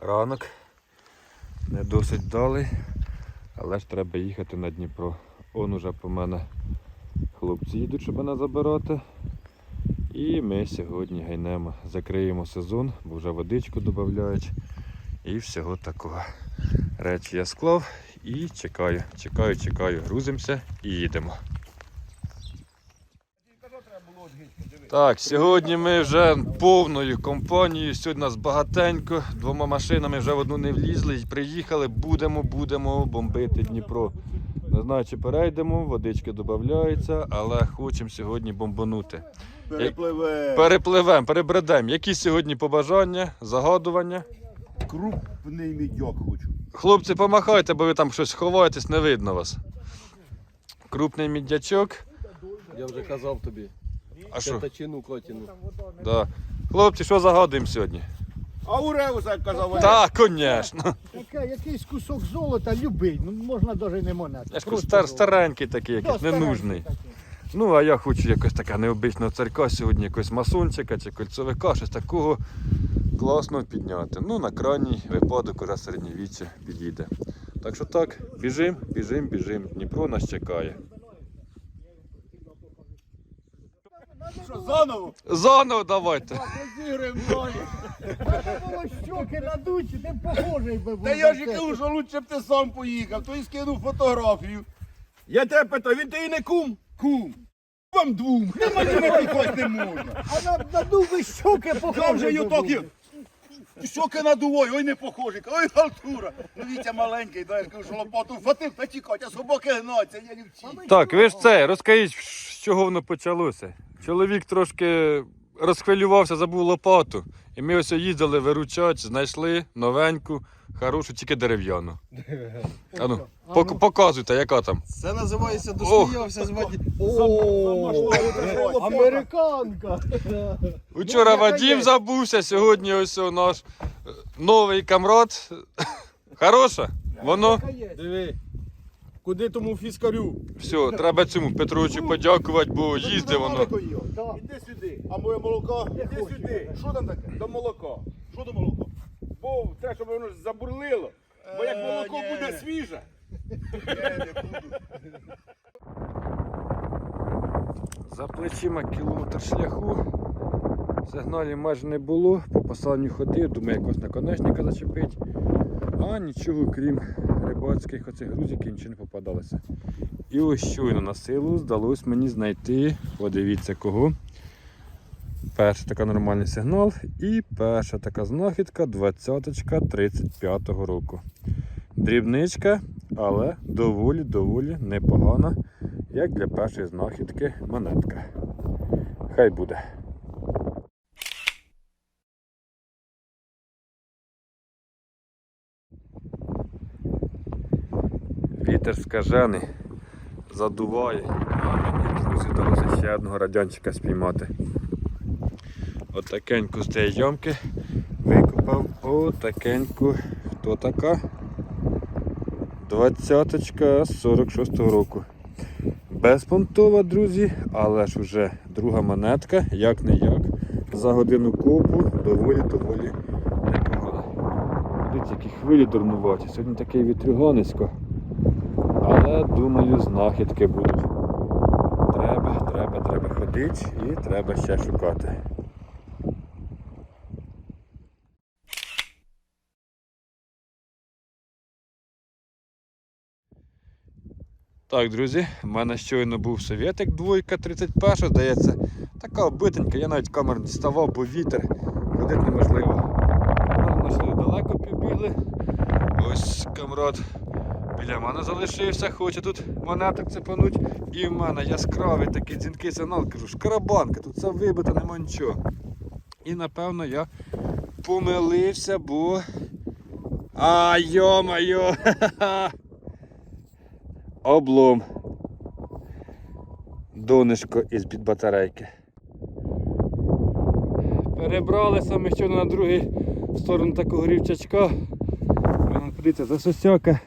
ранок. Не досить вдалий, але ж треба їхати на Дніпро. Он уже по мене хлопці їдуть, щоб мене забирати. І ми сьогодні гайнемо, закриємо сезон, бо вже водичку додають. І всього такого. Речі я склав і чекаю, чекаю, чекаю, грузимося і їдемо. Так, сьогодні ми вже повною компанією. Сьогодні нас багатенько. Двома машинами вже в одну не влізли і приїхали. Будемо, будемо бомбити Дніпро. Не знаю, чи перейдемо, водички додаються, але хочемо сьогодні бомбанути. Перепливе. Перепливемо, перебредемо. Які сьогодні побажання, загадування? Крупний мідьок хочу. Хлопці, помахайте, бо ви там щось ховаєтесь, не видно вас. Крупний мідячок. Я вже казав тобі. А що? П'ятачину котину. Да. Хлопці, що загадуємо сьогодні? А у Реуса як казав, Так, звісно. Яка, якийсь кусок золота любий, ну можна навіть не монета. Я ж кажу, стар, старенький такий, якийсь ненужний. Ну, а я хочу якось таке необичного царька сьогодні, якогось масончика чи кольцовика, щось такого класного підняти. Ну, на крайній випадок уже середньовіччя підійде. Так що так, біжим, біжим, біжим. Дніпро нас чекає. Що заново? Заново давайте. Розіграємо далі. Треба було щоки надуті, ти похожий би був. Та я ж і кажу, що лучше б ти сам поїхав, то і скинув фотографію. Я тебе питаю, він ти і не кум? Кум. Вам двом. Нема мене підходь не можна. А на, надув би щоки Там же похожий би був. є. Щоки надувой, ой не похожий, ой халтура. Ну Вітя маленький, дай я кажу, що лопату вхватив та тікать, а собаки гнаться, я не вчив. Так, ви ж це, розкажіть, з чого воно почалося. Чоловік трошки розхвилювався, забув лопату. І ми ось їздили виручати, знайшли новеньку, хорошу, тільки дерев'яну. Ану, пок- показуйте, яка там. Це називається досміявся звати. Американка. Вчора Вадім забувся, сьогодні ось о наш е, новий камрад. Хороша? Воно Диви. Куди тому фіскарю? все, треба цьому Петровичу подякувати, бо їздив воно. Іди сюди, а моє молоко, іди сюди. Що там таке? До молока. Що до молока? Бо те, щоб воно забурлило. Бо як молоко буде свіже. За плечима кілометр шляху. Сигналів майже не було, по посланню ходив, думаю, якось наконечника зачепить. А нічого, крім рибацьких оцих грузиків, нічого не попадалося. І ось щойно на силу здалося мені знайти, подивіться кого. Перший така нормальний сигнал і перша така знахідка 20-ка 35-го року. Дрібничка, але доволі-доволі непогана, як для першої знахідки монетка. Хай буде. Вітер скажений, задуває, а мені друзі вдалося ще одного радянчика спіймати. Отакеньку з цієї ямки викопав отакеньку. Хто така? Двадцяточка 46-го року. Безпонтова, друзі, але ж вже друга монетка, як не як. За годину копу доволі-доволі непогано. Дивіться, які хвилі дурнуваті. Сьогодні такий вітрюганисько. Але думаю, знахідки будуть. Треба, треба, треба ходити і треба ще шукати. Так, друзі, в мене щойно був совєтик двойка 31, здається. Така обитенька, я навіть камеру діставав, бо вітер ходити неможливо. Знайшли далеко півбігли. Ось камрад біля мене залишився, хоче тут монеток цепануть. І в мене яскравий такий дзвінкий сигнал, кажу, шкарабанка, тут все вибито, нема нічого. І напевно я помилився, бо. А йо-майо! Облом. Донишко із під батарейки. Перебралися ми ще на другу сторону такого рівчачка. Подивіться, засосяка.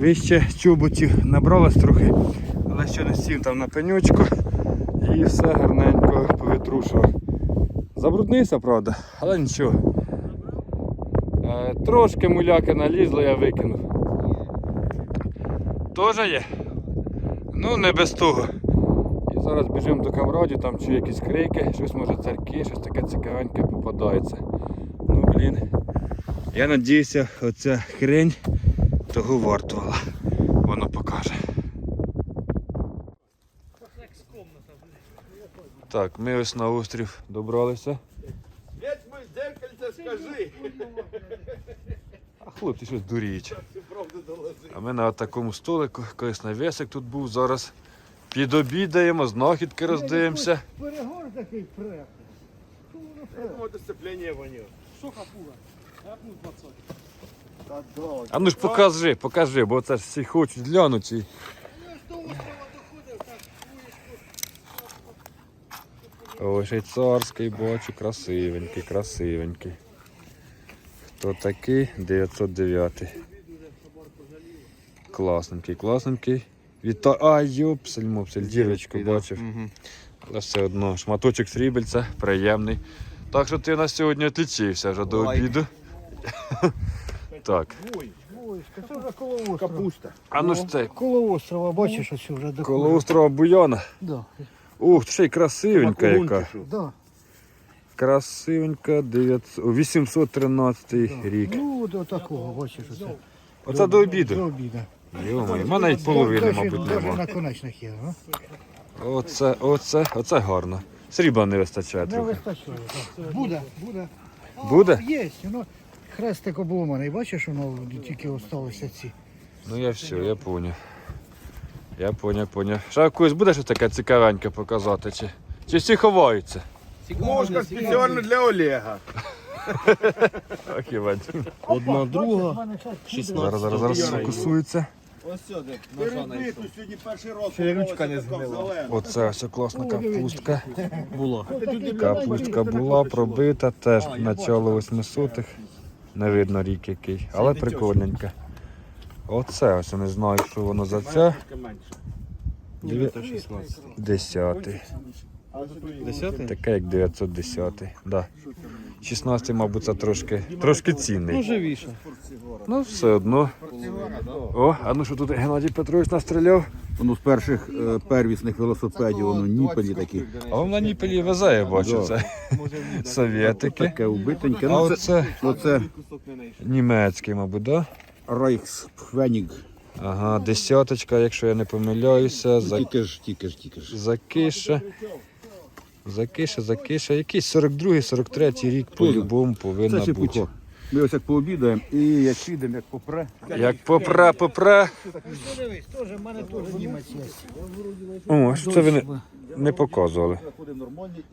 Вище чоботів набралось трохи, але ще не сів там на пенючку і все гарненько повітрушував. Забруднився, правда, але нічого. Е, трошки муляки налізло, я викинув. Тоже є? Ну, не без того. І зараз біжимо до камраді, там чую якісь крики, щось може царки, щось таке цікавеньке попадається. Ну блін. Я надіюся, оця хрень того вартувала. Воно покаже. Так, ми ось на острів добралися. Скажи. А хлопці щось дуріють. А ми на такому столику, колись навісик тут був, зараз підобідаємо, знахідки роздивимося. Перегор такий преп. Я думаю, дисциплінія ваню. Та да. А ну ж покажи, покажи, бо це ж всі хочуть глянути. Ой, швейцарський бачу, красивенький, красивенький. Хто такий? 909. Класненький, класненький. Віта... А, йопсель, мопсель, дівчинку бачив. Але все одно шматочок срібельця, приємний. Так що ти на сьогодні відлічився вже до Лайк. обіду. Так. Це вже коло острова. Капуста. А ну ж це Коло острова, бачиш, ось вже до коло острова Буяна. Да, Ух, ще й красивенька яка. да. Красивенька 900, о, 813 рік. Ну, до такого, бачиш, оце. Оце до обіду. До обіду. Йо-моє, в мене й половини, Даже- мабуть, даже нема. є, а? Оце, оце, оце гарно. Срібла не вистачає Не трохи. вистачає. так. Буде, буде. Буде? Є, воно хрестик обломаний, бачиш, воно тільки залишилося ці. Ну я все, я поняв. Я поняв, поняв. Ще якусь буде щось таке цікавеньке показати, чи, чи всі ховаються? Ложка спеціально для Олега. Одна друга. Зараз, зараз, зараз фокусується. Ось сюди. Сьогодні перший раз. Ще ручка не згнила. Оце ось класна капустка. Була. Капустка була пробита, теж начало 800-х. Не видно рік який, але прикольненьке. Оце, ось я не знаю, що воно за це. 9.16. 10. 10? така як 910. Да. 16, мабуть, це трошки, трошки цінний. Ну, живіше. Ну, все одно. О, а ну що тут Геннадій Петрович настріляв? Воно з перших е, первісних велосипедів, воно ніпелі такі. А воно на Ніпелі везе, бачу, це. Совєтики. Таке убитеньке. А ну, це, оце ну, оце німецький, мабуть, да? Райхспфенінг. Ага, десяточка, якщо я не помиляюся, за, Тільки ж, тільки ж, тільки ж. закиша. Закиша, закиша. Якийсь 42-й, 43-й рік по-любому Це повинна ще бути. Ми ось як пообідаємо і як підемо, як попре. Як попра, попра. Теж, в мене теж німець є. О, що це ви не, не показували.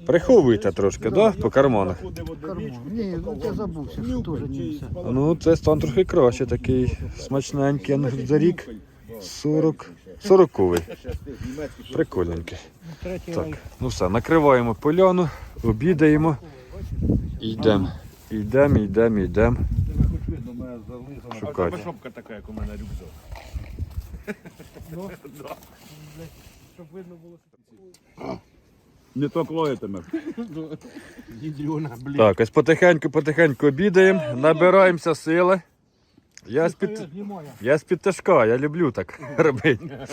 Приховуйте трошки, да? По карманах. Карман. Ні, ну я забувся, що теж німець. Ну, це стан трохи краще, такий смачненький. За рік 40. 40-й. Прикольненький. Третій Так, рай. ну все, накриваємо поляну, обідаємо і йдемо. Йдемо, йдемо, йдемо. Шукати. шопка така, як у мене рюкзак. Щоб Не то клоїтиме. Так, ось потихеньку, потихеньку обідаємо, набираємося сили. Я з-під, я з-під тяжка, я люблю так робити.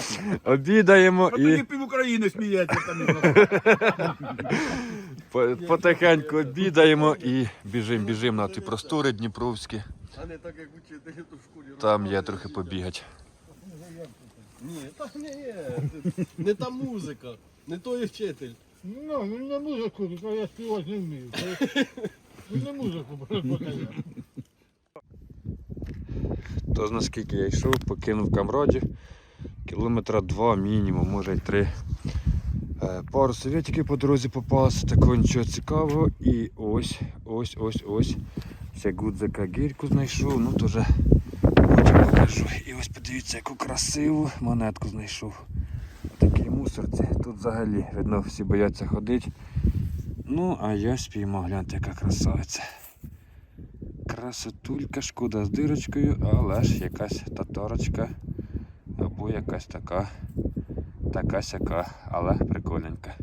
Обідаємо Тоді і пів України сміється там. по- потихеньку обідаємо і біжимо, біжимо на ті простори Дніпровські. А не так, як учителі то в школі. Там є трохи побігати. Ні, так не є. Не та музика, не той вчитель. Ну, не музику, я співати не вмію. Не музику показав. Тож наскільки я йшов, покинув Камраді, кілометра два мінімум, може й три. Е, Пару совєтиків по дорозі попалося, такого нічого цікавого. І ось, ось, ось, ось. Ще гудзика гірку знайшов, ну то вже потім покажу. І ось подивіться, яку красиву монетку знайшов. Такі мусорці. Тут взагалі, видно, всі бояться ходити. Ну, а я спіймав, гляньте, яка красавиця. Красотулька, шкода з дирочкою, але ж якась таторочка або якась така така сяка, але прикольненька.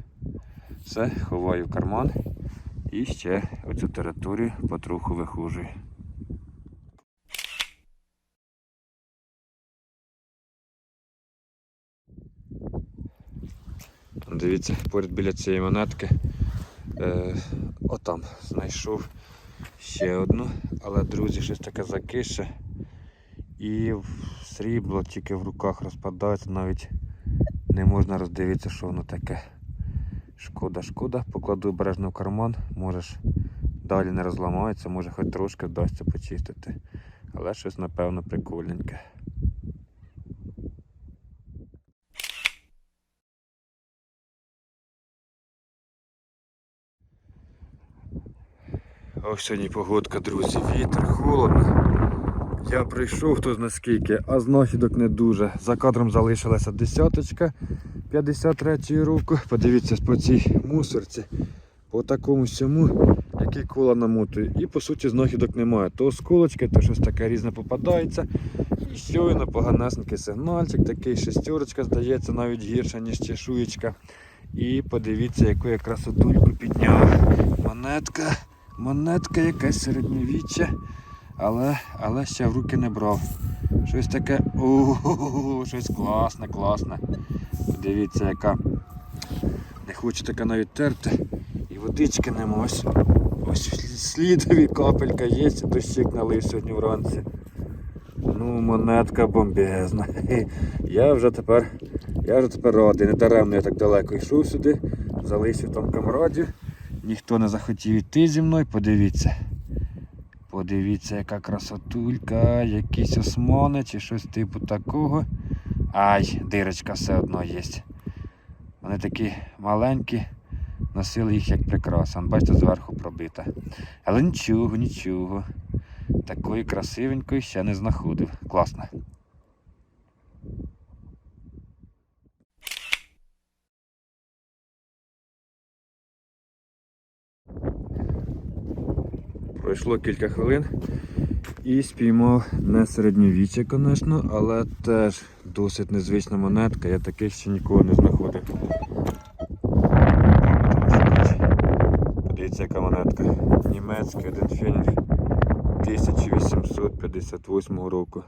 Все, ховаю в карман і ще оцю територію потроху вихожую. Дивіться, поряд біля цієї монетки е, отам знайшов ще одну, але друзі, щось таке закише. І срібло тільки в руках розпадається, навіть не можна роздивитися, що воно таке. Шкода, шкода. Покладу обережно в карман, можеш далі не розламається, може хоч трошки вдасться почистити. Але щось напевно прикольненьке. Ось сьогодні погодка, друзі, вітер, холодно. Я прийшов тут наскільки, а знахідок не дуже. За кадром залишилася десяточка 53-ї року. Подивіться по цій мусорці, по такому сьому, який кола намотує. І по суті знахідок немає. То осколочки, то щось таке різне попадається. І щойно поганесенький сигнальчик, такий шестерочка, здається, навіть гірша, ніж чешуєчка. І подивіться, яку я красотульку підняв. Монетка, монетка якась середньовіччя, але, але ще в руки не брав. Щось таке, о, щось класне, класне. Подивіться, яка. Не хочу таке навіть терти. І водички нема. Ось, ось слідові капелька є, дощик налив сьогодні вранці. Ну, монетка бомбезна. Я вже тепер, я вже тепер радий. Не даремно я так далеко йшов сюди, залишив там камрадів. Ніхто не захотів йти зі мною, подивіться. Подивіться, яка красотулька, якісь осмони чи щось типу такого. Ай, дирочка все одно є. Вони такі маленькі, носили їх як прикраса. Бачите, зверху пробита. Але нічого, нічого. Такої красивенької ще не знаходив. Класно. Пройшло кілька хвилин і спіймав не середньовіччя, звісно, але теж досить незвична монетка. Я таких ще ніколи не знаходив. Подивіться, яка монетка. Німецький один фенінг 1858 року.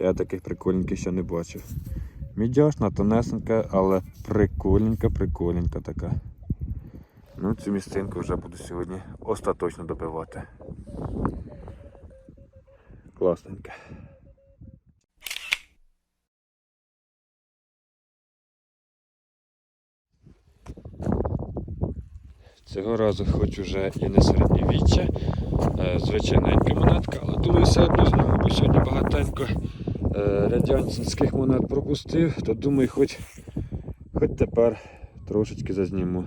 Я таких прикольненьких ще не бачив. Мідяшна, тонесенька, але прикольненька, прикольненька така. Ну, цю місцинку вже буду сьогодні остаточно добивати. Класненька. Цього разу хоч уже і не середньовіччя, е, звичайненька монетка, але думаю, все одно знову, бо сьогодні багатенько е, радянських монет пропустив, то думаю, хоч, хоч тепер трошечки зазніму.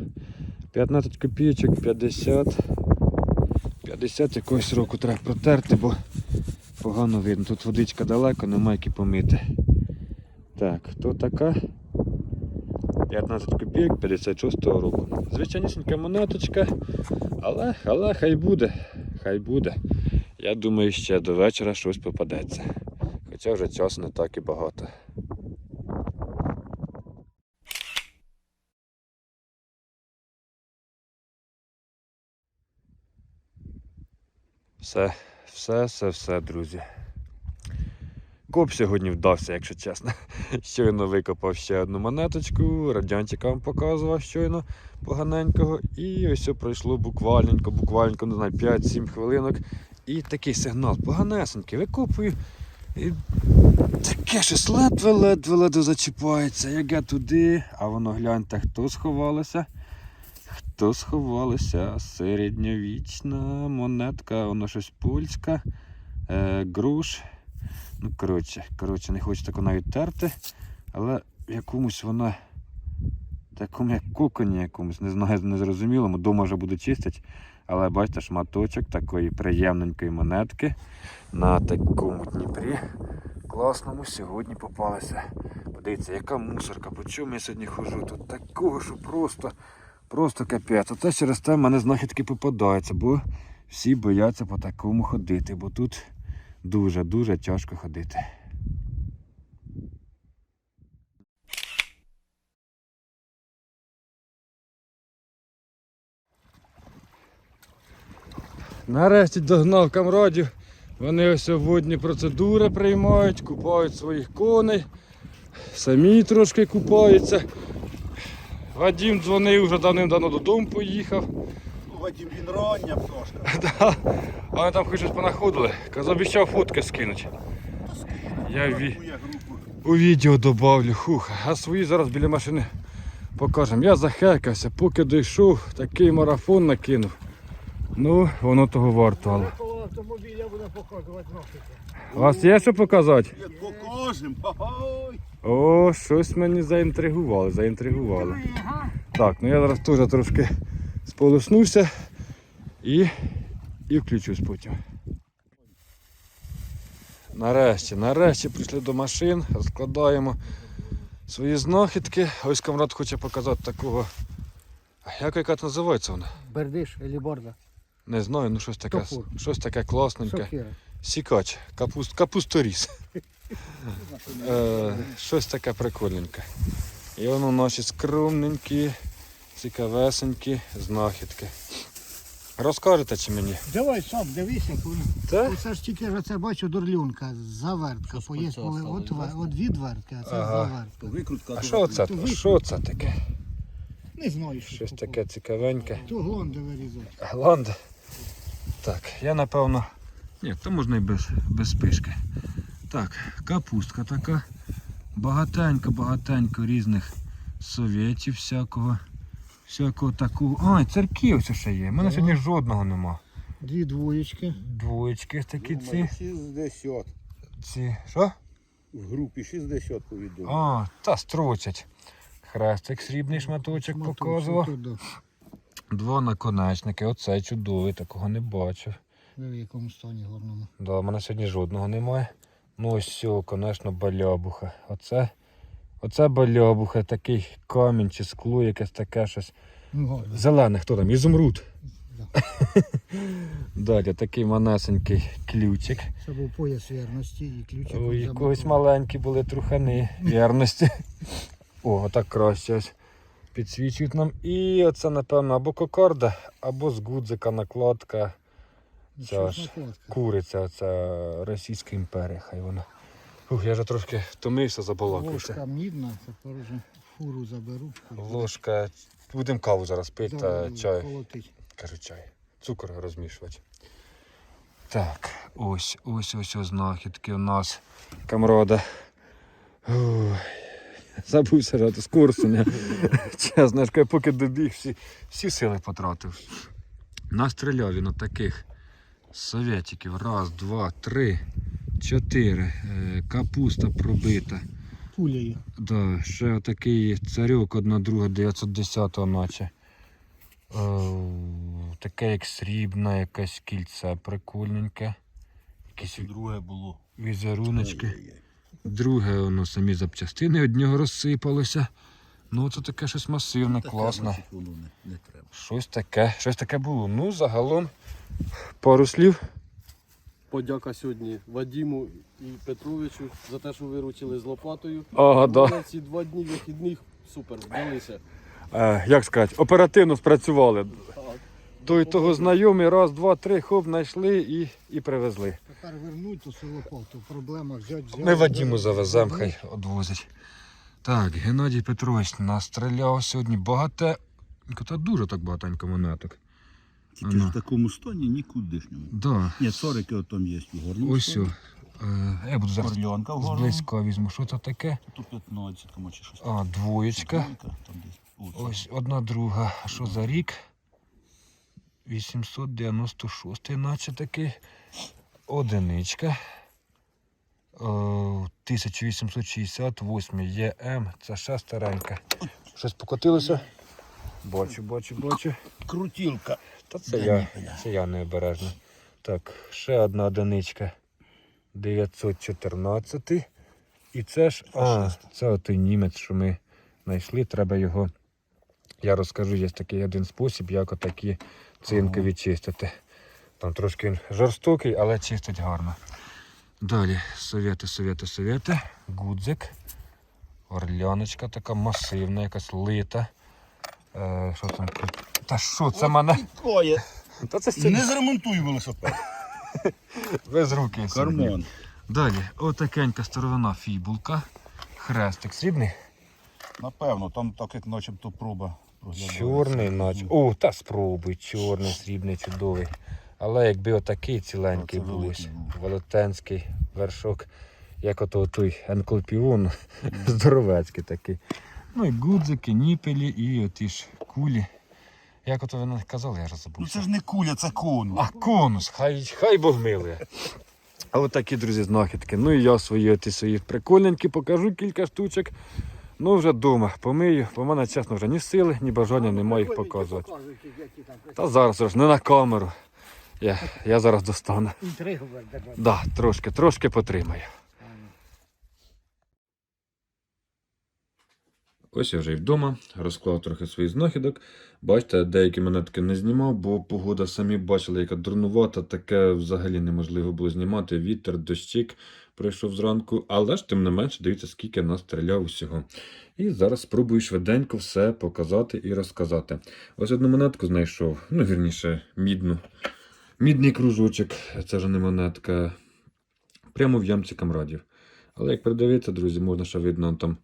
15 копійочок, 50. 50 якогось року треба протерти, бо погано видно. Тут водичка далеко, немає які помити. Так, хто така? 15 копійок 56-го року. Звичайнісінька монеточка, але, але хай буде, хай буде. Я думаю, ще до вечора щось попадеться. Хоча вже часу не так і багато. Все, все, все, все, друзі. Коп сьогодні вдався, якщо чесно. Щойно викопав ще одну монеточку, радянчика вам показував щойно поганенького. І ось пройшло буквальненько, буквальненько, не знаю, 5-7 хвилинок. І такий сигнал поганесенький. Викопую. І таке щось ледве-ледве ледве зачіпається. Як я туди, а воно гляньте, хто сховалося. Хто сховалося? Середньовічна монетка, воно щось польська, е, груш. Ну, коротше, коротше, не хочу таку навіть терти, але в якомусь вона такому як коконі якомусь, не знаю, незрозумілому. Дома вже буду чистити. Але бачите, шматочок такої приємненької монетки на такому Дніпрі. Класному сьогодні попалася. Подивіться, яка мусорка, по чому я сьогодні ходжу. Тут такого, що просто, просто капець. Оце через те в мене знахідки попадаються, бо всі бояться по такому ходити, бо тут дуже-дуже тяжко ходити. Нарешті догнав камрадів. Вони ось водні процедури приймають, купають своїх коней, самі трошки купаються. Вадим дзвонив, вже давним-давно додому поїхав. Вадим, він рання пташка. Да. А вони там хоч щось понаходили. Казав, обіцяв фотки скинуть. Я ві... Групу. у відео добавлю. Хух. А свої зараз біля машини покажемо. Я захекався, поки дійшов, такий марафон накинув. Ну, воно того варто. Але. Коло показувати нахід. У вас є що показати? Як покажем. Ой. О, щось мені заінтригували, заінтригували. Так, ну я зараз теж трошки сполоснувся і, і включусь потім. Нарешті, нарешті прийшли до машин, розкладаємо свої знахідки. Ось камрад хоче показати такого. Як яка називається вона? Бердиш, еліборда, Не знаю, ну щось таке, щось таке класненьке. сокира. Сікач, капуст, капусторіс. Е, щось таке прикольненьке. І воно наші скромненькі, цікавесенькі знахідки. Розкажете чи мені? Давай сам дивися, коли. Оце ж тільки ж це бачу дурлюнка, завертка. Коли от, от відвертки, а це Ага. завертка. Викрутка. А що це? Що це таке? Не знаю, що Щось таке цікавеньке. То глонди вирізати. Гланд. Так, я напевно. Ні, то можна і без, без спишки. Так, капустка така. Багатенько, багатенько різних совєтів всякого. Всякого такого. А, і церків ось ще є. У мене сьогодні жодного нема. Дві двоєчки. Двоєчки такі ці. 60. ці. Що? В групі 60 повідомлень. А, та строчать. Хрестик срібний шматочок показував. Два наконечники. Оце чудовий, такого не бачив. В якому стані горному. Да, у мене сьогодні жодного немає. Ну ось цього, звісно, балябуха. Оце, оце балябуха, такий камінь чи скло, якесь таке щось. Ну. Зелене, хто там? Ізумруд. Да. Далі такий манесенький ключик. Це був пояс вірності і ключик. У якогось маленькі були трухани вірності. О, отак краще ось підсвічують нам. І оце, напевно, або кокорда, або з гудзика накладка. Це ж куриця, оця Російська імперія, хай вона. Ух, я вже трошки втомився, забалакався. Ложка мідна, тепер вже фуру заберу. Ложка. Будемо каву зараз пити та чай. Колотить. Кажу чай. Цукор розмішувати. Так, ось, ось, ось ось знахідки у нас. Камрода. Ой, Забувся жати з курсу. Чесно, поки добіг, всі, всі сили потратив. Настріляв він таких совєтиків. Раз, два, три, чотири. Е, Капуста пробита. Пулею. Да, ще отакий царьок, одна друга 910 наче. Е, таке як срібне, якесь кільце прикольненьке. Якісь Друге було. візеруночки. Друге, воно самі запчастини від нього розсипалося. Ну, це таке щось масивне, класне. Щось таке, щось таке було. Ну, загалом, пару слів. Подяка сьогодні Вадіму і Петровичу за те, що виручили з лопатою. Ага, да. Ці два дні вихідних супер вдалися. Е, як сказати, оперативно спрацювали. Так. До того знайомі, раз, два, три, хоп, знайшли і, і привезли. Тепер вернуть ту селопов, то проблема взяти. взяти. Ми Вадіму завеземо, хай одвозить. Так, Геннадій Петрович настріляв сьогодні багате. Та дуже так багатенько монеток. Тільки Ано. в такому стані нікудишньому. Да. Ні, сорики там є у горному Ось. о. Е, я буду зараз зблизька візьму. Що це таке? Тут 15 кому чи щось. А, двоєчка. Двойка, там десь. Ось одна друга. Що за рік? 896, наче такий. Одиничка. О, 1868 ЄМ. Це ще старенька. Щось покотилося? Бачу, бачу, бачу. Крутілка. Та це я, це я необережно. Так, ще одна одиничка. 914. І це ж. А, це отой німець, що ми знайшли. Треба його. Я розкажу, є такий один спосіб, як отакі цинки відчистити. Там трошки він жорстокий, але чистить гарно. Далі совєти, совєти, совєти. Гудзик. Орляночка така масивна, якась лита. Е, що там? Та що, це мене? Коє. Та це ще Не зремонтуй велосипед. без руки. собі. Карман. Далі, отакенька старовина фібулка. Хрестик срібний. Напевно, там так як начебто проба. Чорний, наче. О, та спробуй, чорний, срібний, чудовий. Але якби отакий ціленький був. велетенський вершок, як ото той енклопіон, здоровецький такий. Ну і гудзики, ніпелі і оті ж кулі. Як ото ви казали, я вже забув. Ну це ж не куля, це кон. А конус, хай, хай Бог милує. А от такі, друзі, знахідки. Ну і я свої оті свої прикольненькі покажу кілька штучок. Ну вже вдома помию, бо в мене, чесно, вже ні сили, ні бажання немає їх показувати. Та зараз вже не на камеру. Я, я зараз достану. Інтригу. Да, трошки, трошки потримаю. Ось я вже і вдома, розклав трохи своїх знахідок. Бачите, деякі монетки не знімав, бо погода самі бачили, яка дурнувата, таке взагалі неможливо було знімати. Вітер, дощик пройшов зранку, але ж тим не менше, дивіться, скільки нас стріляв усього. І зараз спробую швиденько все показати і розказати. Ось одну монетку знайшов, ну вірніше, мідну. Мідний кружочок, це вже не монетка. Прямо в ямці камрадів. Але як придивитися, друзі, можна ще видно там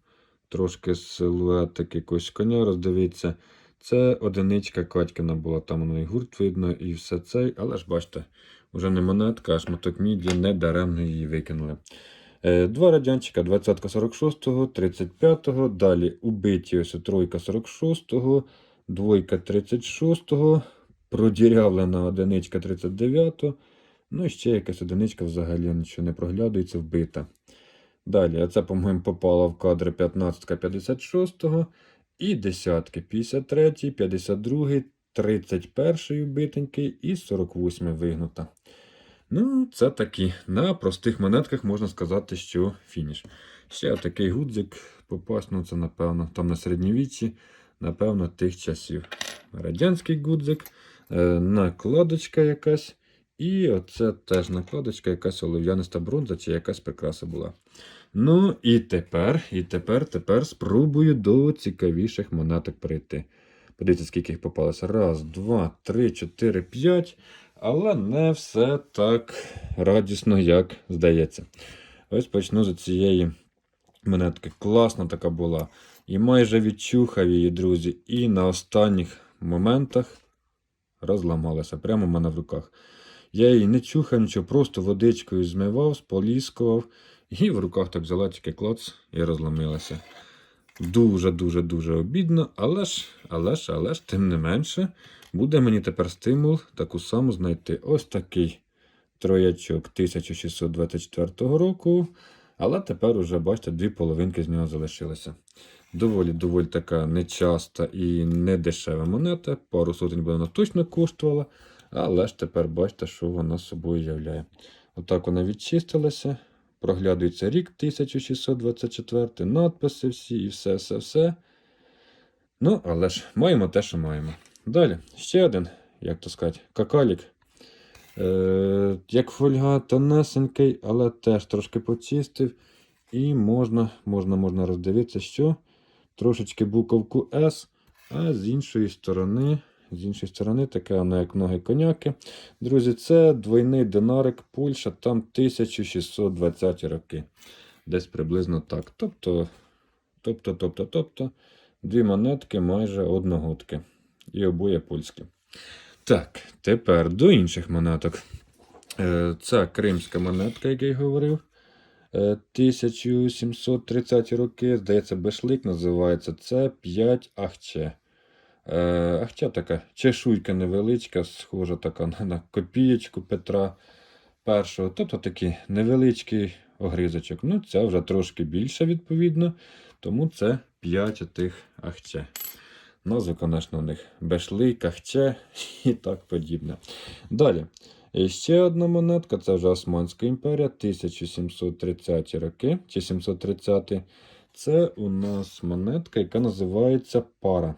трошки силуетик якогось коня роздивитися. Це одиничка Катькина була, там воно і гурт видно, і все це. Але ж бачите, вже не монетка, а шматок міді, не даремно її викинули. Е, Два радянчика 20 46-го, 35-го, далі убиті ось тройка 46-го, двойка 36-го, продірявлена одиничка 39-го, ну і ще якась одиничка взагалі нічого не проглядується, вбита. Далі, це, по-моєму, попало в кадри 15 56-го і десятки 53, 52, 31 вбитенький і 48 вигнута. Ну, це такі. На простих монетках можна сказати, що фініш. Ще такий гудзик попасть, ну це напевно, там на середньовіччі, напевно, тих часів. Радянський гудзик, е, накладочка якась. І оце теж накладочка, якась олов'яниста бронза чи якась прикраса була. Ну і тепер, і тепер, тепер спробую до цікавіших монеток прийти. Подивіться, скільки їх попалося. Раз, два, три, чотири, п'ять. Але не все так радісно, як здається. Ось почну з цієї монетки. Класна така була. І майже відчухав її, друзі. І на останніх моментах розламалася прямо в мене в руках. Я її не чухав, нічого, просто водичкою змивав, споліскував. І в руках так взяла тільки клац і розломилася. Дуже-дуже-дуже обідно, але ж, але ж, але ж, тим не менше, буде мені тепер стимул таку саму знайти. Ось такий троячок 1624 року. Але тепер уже, бачите, дві половинки з нього залишилося. Доволі доволі така нечаста і недешева монета. Пару сотень вона точно коштувала. Але ж тепер бачите, що вона собою являє. Отак вона відчистилася. Проглядується рік 1624, надписи всі і все, все, все. Ну, але ж маємо те, що маємо. Далі, ще один, як то сказати, какалік. Е, як фольга тонесенький, але теж трошки почистив. І можна, можна, можна роздивитися, що трошечки буковку S, а з іншої сторони, з іншої сторони, таке воно, як ноги коняки. Друзі, це двойний динарик Польща, там 1620 роки. Десь приблизно так. Тобто, тобто, тобто, тобто, дві монетки майже одногодки. І обоє польські. Так, тепер до інших монеток. Е, Це кримська монетка, як я й говорив. Е, 1730 роки, здається, бешлик називається. Це 5 ахче. Е, Ахча така чешуйка невеличка, схожа така на, копієчку Петра І. Тобто такий невеличкий огризочок. Ну, ця вже трошки більша, відповідно. Тому це 5 тих ахче. Назви, звісно, у них Бешлик, Ахче і так подібне. Далі. І ще одна монетка, це вже Османська імперія, 1730 роки чи 730. Це у нас монетка, яка називається пара.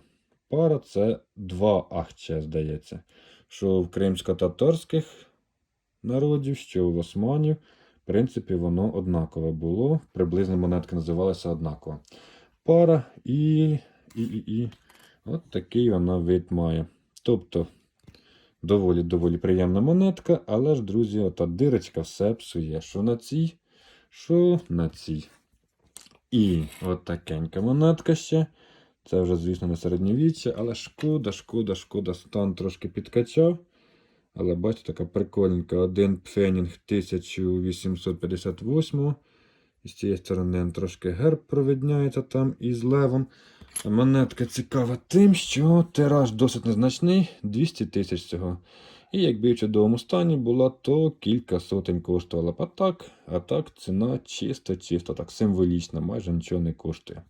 Пара це два ахче, здається. Що в кримсько-татарських народів, що в османів, в принципі, воно однакове було. Приблизно монетка називалася однаково. Пара і. і, і, і. От такий вона вид має. Тобто, доволі доволі приємна монетка, але ж, друзі, ота дирочка все псує. Що на цій, що на цій. І от такенька монетка ще. Це вже, звісно, не середньовіччя, але шкода, шкода, шкода. Стан трошки підкачав. Але бачите, така прикольненька. Один пфенінг 1858. І з цієї сторони трошки герб провидняється там із левом. Монетка цікава тим, що тираж досить незначний 200 тисяч цього. І якби в чудовому стані була, то кілька сотень коштувала. А так, а так ціна чисто, чисто, так символічна, майже нічого не коштує.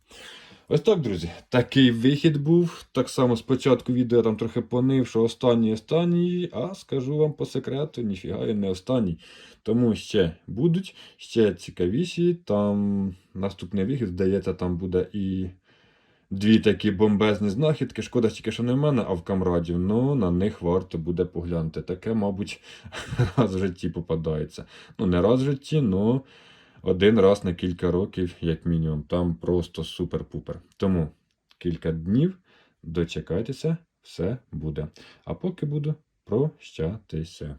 Ось так, друзі. Такий вихід був. Так само спочатку відео я там трохи понив, що останній останній, а скажу вам по секрету, ніфіга він не останній. Тому ще будуть, ще цікавіші. Там наступний вихід, здається, там буде і дві такі бомбезні знахідки. Шкода тільки, що не в мене, а в камрадів. Ну, на них варто буде поглянути. Таке, мабуть, раз в житті попадається. Ну, не раз в житті, але один раз на кілька років, як мінімум. Там просто супер-пупер. Тому кілька днів дочекайтеся, все буде. А поки буду прощатися.